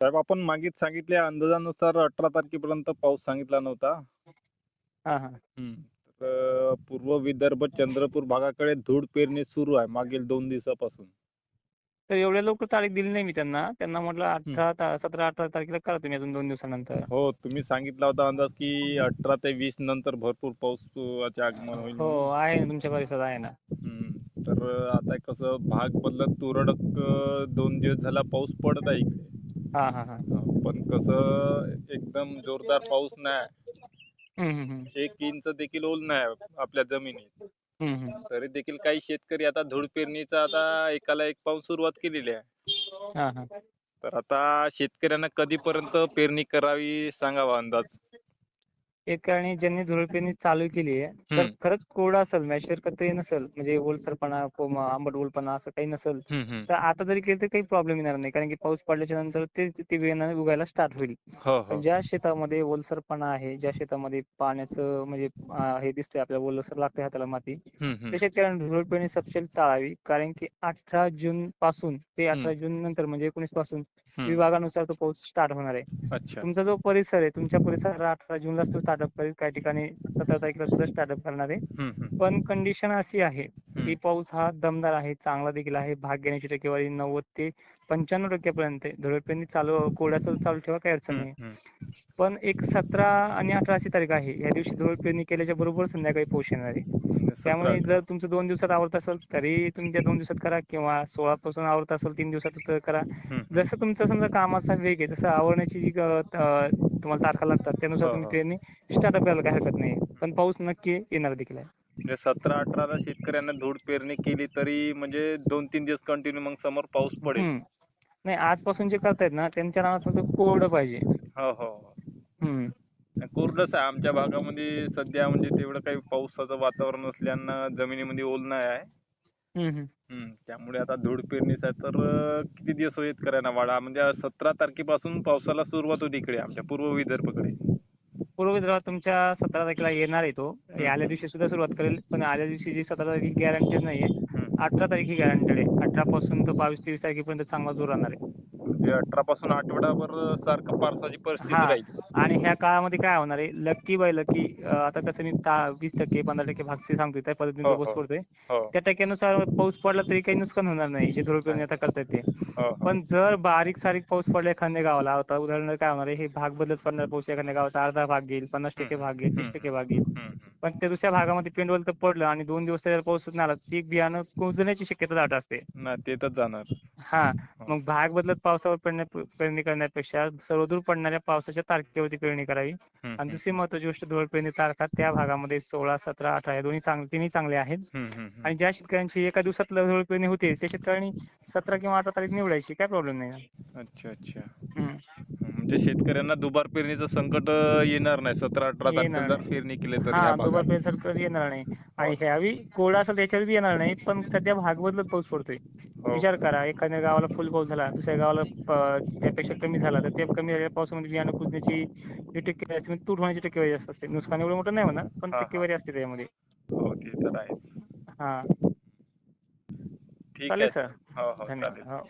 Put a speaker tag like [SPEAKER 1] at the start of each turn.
[SPEAKER 1] साहेब आपण मागेच सांगितल्या अंदाजानुसार अठरा तारखेपर्यंत पाऊस सांगितला नव्हता.
[SPEAKER 2] हा हा.
[SPEAKER 1] हम्म. तर पूर्व विदर्भ चंद्रपूर भागाकडे धूळ पेरणी सुरू आहे मागील दोन दिवसापासून.
[SPEAKER 2] तर एवढ्या लवकर तारीख दिली नाही मी त्यांना. त्यांना म्हटलं अठरा ता- सतरा अठरा तारखेला करा तुम्ही अजून दोन दिवसानंतर.
[SPEAKER 1] हो तुम्ही सांगितला होता अंदाज की अठरा ते वीस नंतर भरपूर पाऊस आगमन होईल
[SPEAKER 2] हो
[SPEAKER 1] म्हणून.
[SPEAKER 2] आहे ना तुमच्या परिसरात आहे ना.
[SPEAKER 1] हम्म. तर आता कसं भाग बदलत तुरळक अं, दोन दिवस झाला पाऊस पडत आहे इकडे.
[SPEAKER 2] हा हा हा.
[SPEAKER 1] पण कसं एकदम जोरदार पाऊस नाही
[SPEAKER 2] हम्म, हम्म, हम्म.
[SPEAKER 1] एक इंच देखील ओल नाही आपल्या जमिनीत.
[SPEAKER 2] हम्म, हम्म.
[SPEAKER 1] तरी देखील काही शेतकरी आता धूळ पेरणीचा आता एकाला एक पाऊस सुरुवात केलेली आहे.
[SPEAKER 2] हा हा.
[SPEAKER 1] तर आता शेतकऱ्यांना कधीपर्यंत पेरणी करावी सांगावा अंदाज?
[SPEAKER 2] शेतकऱ्यांनी ज्यांनी धुळ पेरणी चालू केली आहे
[SPEAKER 1] हम्म.
[SPEAKER 2] खरंच कोरडा असेल मॅशर कत्री नसेल म्हणजे ओलसरपणा आंबट ओलपणा असं काही नसेल तर आता जरी केलं तर काही प्रॉब्लेम येणार नाही कारण की पाऊस पडल्याच्या नंतर ते ते बियाणं उगायला स्टार्ट होईल
[SPEAKER 1] हो हो
[SPEAKER 2] ज्या शेतामध्ये ओलसरपणा आहे ज्या शेतामध्ये पाण्याचं म्हणजे हे दिसतंय आपल्याला ओलसर लागते हाताला माती. त्या शेतकऱ्यांनी धुळ पेरणी सपशेल टाळावी कारण की अठरा जून पासून ते अठरा जून नंतर म्हणजे
[SPEAKER 1] एकोणीसपासून.
[SPEAKER 2] विभागानुसार तो पाऊस स्टार्ट होणार आहे तुमचा जो परिसर आहे तुमच्या परिसरात अठरा जूनलाच तो स्टार्टअप करेल काही ठिकाणी सतरा तारखेला सुद्धा स्टार्टअप करणार आहे. पण कंडिशन अशी आहे की. पाऊस हा दमदार आहे चांगला देखील आहे भाग घेण्याची टक्केवारी नव्वद ते पंच्याण्णव टक्क्यापर्यंत आहे धुळपेरणी चालू कोरड्याचं चालू ठेवा काही अडचण नाही. पण एक सतरा आणि अठरा अशी तारीख आहे या दिवशी धुळ पेरणी केल्याच्या बरोबर संध्याकाळी पाऊस येणार आहे
[SPEAKER 1] सतरा
[SPEAKER 2] त्यामुळे. जर तुमचं दोन दिवसात आवडत असेल तरी तुम्ही त्या दोन दिवसात करा किंवा सोळा पासून आवडत असेल तीन दिवसात करा. जसं तुमचा समजा कामाचा वेग आहे जसं आवडण्याची जी तुम्हाला तारखा लागतात त्यानुसार
[SPEAKER 1] हो,
[SPEAKER 2] तुम्ही
[SPEAKER 1] हो.
[SPEAKER 2] पेरणी स्टार्टअप करायला काही हरकत नाही. पण पाऊस नक्की येणार देखील आहे.
[SPEAKER 1] म्हणजे सतरा अठराला शेतकऱ्यांना धूळ पेरणी केली तरी म्हणजे दोन तीन दिवस कंटिन्यू मग समोर पाऊस पडेल.
[SPEAKER 2] नाही आजपासून जे करतायत ना त्यांच्या नावात फक्त कोरडं पाहिजे.
[SPEAKER 1] हो हो. कोरडंच आहे. आमच्या भागामध्ये सध्या म्हणजे तेवढं काही पावसाचं वातावरण नसल्यानं जमिनीमध्ये ओल नाही आहे.
[SPEAKER 2] हम्म, हम्म.
[SPEAKER 1] हम्म, त्यामुळे आता धूळ पेरणीचा तर अं, किती दिवस होईल शेतकऱ्यांना वाढा म्हणजे सतरा तारखेपासून पावसाला सुरुवात होती इकडे आमच्या पूर्व विदर्भकडे.
[SPEAKER 2] पूर्व विदर्भात तुमच्या सतरा तारखेला येणार आहे तो. हे आल्या दिवशी सुद्धा सुरुवात करेल पण आल्या दिवशी जी सतरा तारीख गॅरंटेड नाहीये
[SPEAKER 1] हम्म.
[SPEAKER 2] अठरा तारीख ही गॅरंटेड आहे. अठरा पासून तर बावीस तेवीस तारखेपर्यंत चांगला जोर राहणार आहे.
[SPEAKER 1] म्हणजे अठरा पासून आठवडाभर सारखं पावसाची परिस्थिती
[SPEAKER 2] हा.
[SPEAKER 1] राहील.
[SPEAKER 2] आणि ह्या काळामध्ये काय होणार आहे? लकी बाय लकी आता कसं मी वीस टक्के पंधरा टक्के भागसे सांगतोय त्या पद्धतीने
[SPEAKER 1] हो,
[SPEAKER 2] पाऊस
[SPEAKER 1] हो.
[SPEAKER 2] पडतोय
[SPEAKER 1] हो.
[SPEAKER 2] त्या टक्क्यानुसार पाऊस पडला तरी काही नुकसान होणार नाही जे धुळ पेरणी आता करतायत ते.
[SPEAKER 1] हो हो.
[SPEAKER 2] पण जर बारीक सारीक पाऊस पडला एखाद्या गावाला आता उदाहरणार्थ काय होणार आहे हे भाग बदलत पडणार पाऊस एखाद्या गावाचा अर्धा भाग घेईल पन्नास टक्के भाग घेईल तीस टक्के भाग घेईल.
[SPEAKER 1] हम्म, हम्म.
[SPEAKER 2] पण ते दुसऱ्या भागामध्ये पेंडवल तर पडलं आणि दोन दिवस त्याला पाऊसच नाही आला पीक बियाणं कुजण्याची शक्यता दाट असते.
[SPEAKER 1] नाही ते तर जाणार.
[SPEAKER 2] हा. मग भाग बदलत पावसावर पेरण्या पेरणी करण्यापेक्षा सर्वदूर पडणाऱ्या पावसाच्या तारखेवरती पेरणी करावी आणि दुसरी महत्वाची गोष्ट धुळ पेरणी तारखा त्या भागामध्ये सोळा सतरा अठरा या दोन्ही चांगले तिन्ही चांगले आहेत. आणि ज्या शेतकऱ्यांची एका दिवसात धुळ पेरणी होते त्या शेतकऱ्यांनी सतरा किंवा अठरा तारीख निवडायची काय प्रॉब्लेम नाही.
[SPEAKER 1] अच्छा अच्छा. म्हणजे शेतकऱ्यांना दुबार पेरणीचं संकट येणार नाही सतरा अठरा तारखेला जर. पेरणी केली तर
[SPEAKER 2] हा दुबार. पेरणी येणार नाही आणि ह्यावेळी कोरडा असेल त्याच्यावर बी येणार नाही पण सध्या भाग बदलत पाऊस पडतोय. विचार करा एखाद्या गावाला फुल पाऊस झाला दुसऱ्या गावाला त्यापेक्षा कमी झाला तर त्या कमी झालेल्या पावसामध्ये बियाणं कुजण्याची जी टक्केवारी असते म्हणजे तूट होण्याची टक्केवारी जास्त असते. नुकसान एवढं मोठं नाही होणार पण. टक्केवारी असते त्यामध्ये.
[SPEAKER 1] हो.
[SPEAKER 2] हा चालेल सर.
[SPEAKER 1] हो हो
[SPEAKER 2] धन्यवाद. हो.